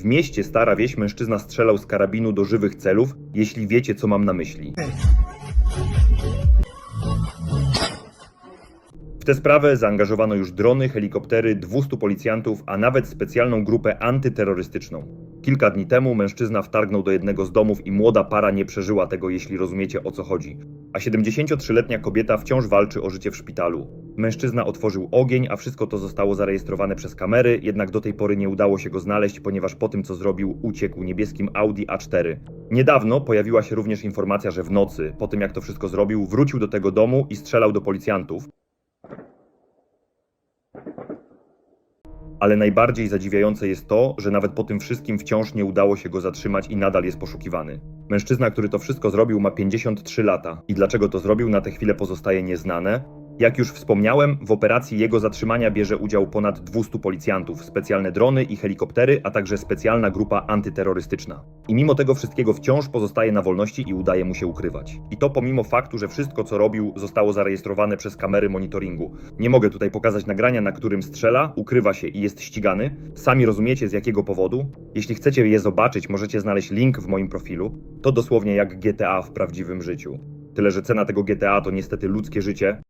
W mieście Stara Wieś mężczyzna strzelał z karabinu do żywych celów, jeśli wiecie, co mam na myśli. W tę sprawę zaangażowano już drony, helikoptery, 200 policjantów, a nawet specjalną grupę antyterrorystyczną. Kilka dni temu mężczyzna wtargnął do jednego z domów i młoda para nie przeżyła tego, jeśli rozumiecie o co chodzi. A 73-letnia kobieta wciąż walczy o życie w szpitalu. Mężczyzna otworzył ogień, a wszystko to zostało zarejestrowane przez kamery, jednak do tej pory nie udało się go znaleźć, ponieważ po tym co zrobił, uciekł niebieskim Audi A4. Niedawno pojawiła się również informacja, że w nocy, po tym jak to wszystko zrobił, wrócił do tego domu i strzelał do policjantów. Ale najbardziej zadziwiające jest to, że nawet po tym wszystkim wciąż nie udało się go zatrzymać i nadal jest poszukiwany. Mężczyzna, który to wszystko zrobił, ma 53 lata. I dlaczego to zrobił, na tę chwilę pozostaje nieznane. Jak już wspomniałem, w operacji jego zatrzymania bierze udział ponad 200 policjantów, specjalne drony i helikoptery, a także specjalna grupa antyterrorystyczna. I mimo tego wszystkiego wciąż pozostaje na wolności i udaje mu się ukrywać. I to pomimo faktu, że wszystko co robił zostało zarejestrowane przez kamery monitoringu. Nie mogę tutaj pokazać nagrania, na którym strzela, ukrywa się i jest ścigany. Sami rozumiecie z jakiego powodu? Jeśli chcecie je zobaczyć, możecie znaleźć link w moim profilu. To dosłownie jak GTA w prawdziwym życiu. Tyle, że cena tego GTA to niestety ludzkie życie,